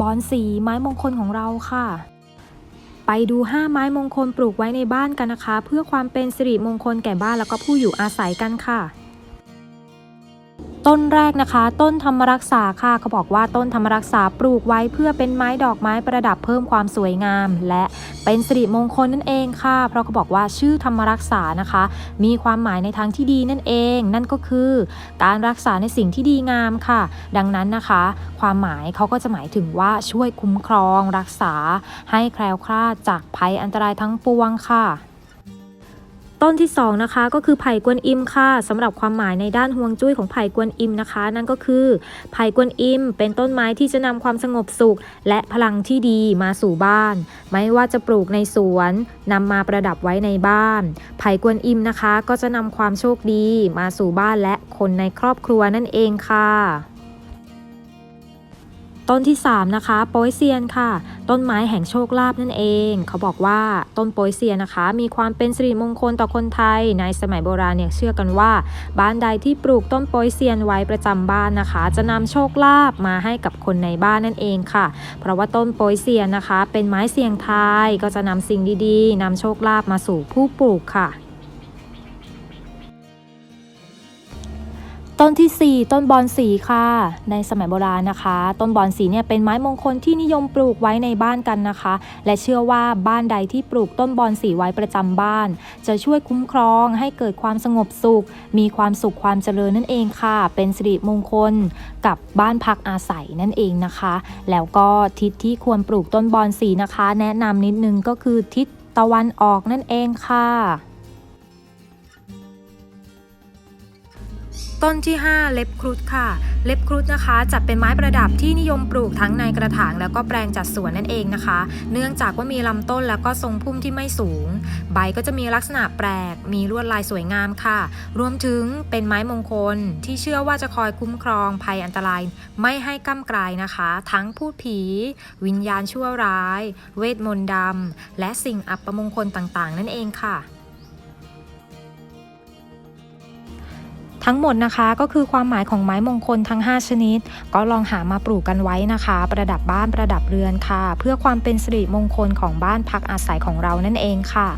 บอนสีไม้มงคลของเราค่ะ ไปดู 5 ไม้มงคลปลูกไว้ในบ้านกันนะคะ เพื่อความเป็นสิริมงคลแก่บ้านแล้วก็ผู้อยู่อาศัยกันค่ะ ต้นแรกนะคะ ต้นธรรมรักษาค่ะเขาบอกว่าต้นธรรมรักษาปลูกไว้เพื่อเป็นไม้ดอกไม้ประดับเพิ่มความสวยงาม และเป็นสิริมงคลนั่นเองค่ะ เพราะเขาบอกว่าชื่อธรรมรักษานะคะ มีความหมายในทางที่ดีนั่นเอง นั่นก็คือ การรักษาในสิ่งที่ดีงามค่ะ ดังนั้นนะคะ ความหมายเขาก็จะหมายถึงว่าช่วยคุ้มครอง รักษาให้แคล้วคลาดจากภัยอันตรายทั้งปวงค่ะ ต้นที่สองนะคะก็คือไผ่กวนอิมค่ะสำหรับความหมายในด้านฮวงจุ้ยของไผ่กวนอิมนะคะ นั่นก็คือไผ่กวนอิม เป็นต้นไม้ที่จะนำความสงบสุข และพลังที่ดีมาสู่บ้าน ไม่ว่าจะปลูกในสวนนำมาประดับไว้ในบ้าน ไผ่กวนอิมนะคะ ก็จะนำความโชคดี มาสู่บ้านและคนในครอบครัวนั่นเองค่ะ ต้นที่ 3 นะคะโปยเซียนค่ะ ต้นไม้แห่งโชคลาภนั่นเอง เขาบอกว่าต้นโปยเซียนนะคะ มีความเป็นสิริมงคลต่อคนไทย ในสมัยโบราณเนี่ยเชื่อกันว่า บ้านใดที่ปลูกต้นโปยเซียนไว้ประจำบ้านนะคะ จะนำโชคลาภมาให้กับคนในบ้านนั่นเองค่ะ เพราะว่าต้นโปยเซียนนะคะ เป็นไม้เสียงทายก็จะนำสิ่งดีๆนำโชคลาภมาสู่ผู้ปลูกค่ะ ต้นทีสี่ 4 ต้นบอนสีค่ะ ในสมัยโบราณนะคะ ต้นบอนสีเนี่ยเป็นไม้มงคลที่นิยมปลูกไว้ในบ้านกันนะคะ และเชื่อว่าบ้านใดที่ปลูกต้นบอนสีไว้ประจำบ้าน จะช่วยคุ้มครองให้เกิดความสงบสุข มีความสุขความเจริญนั่นเองค่ะ เป็นสิริมงคลกับบ้านพักอาศัยนั่นเองนะคะ แล้วก็ทิศที่ควรปลูกต้นบอนสีนะคะ แนะนำนิดนึงก็คือทิศตะวันออกนั่นเองค่ะ ต้นที่ 5 เล็บครุฑค่ะ เล็บครุฑนะคะจัดเป็นไม้ประดับที่นิยมปลูกทั้งในกระถางแล้วก็แปลงจัดสวนนั่นเองนะคะ เนื่องจากว่ามีลำต้นแล้วก็ทรงพุ่มที่ไม่สูง ใบก็จะมีลักษณะแปลก มีลวดลายสวยงามค่ะ รวมถึงเป็นไม้มงคลที่เชื่อว่าจะคอยคุ้มครองภัยอันตราย ไม่ให้ก้ำกลายนะคะ ทั้งพูดผี วิญญาณชั่วร้าย เวทมนต์ดำและสิ่งอัปมงคลต่างๆ นั่นเองค่ะ ทั้งหมดนะคะก็คือความหมายของไม้มงคลทั้ง 5 ชนิด ก็ลองหามาปลูกกันไว้นะคะ ประดับบ้านประดับเรือนค่ะ เพื่อความเป็นสิริมงคลของบ้านพักอาศัยของเรานั่นเองค่ะ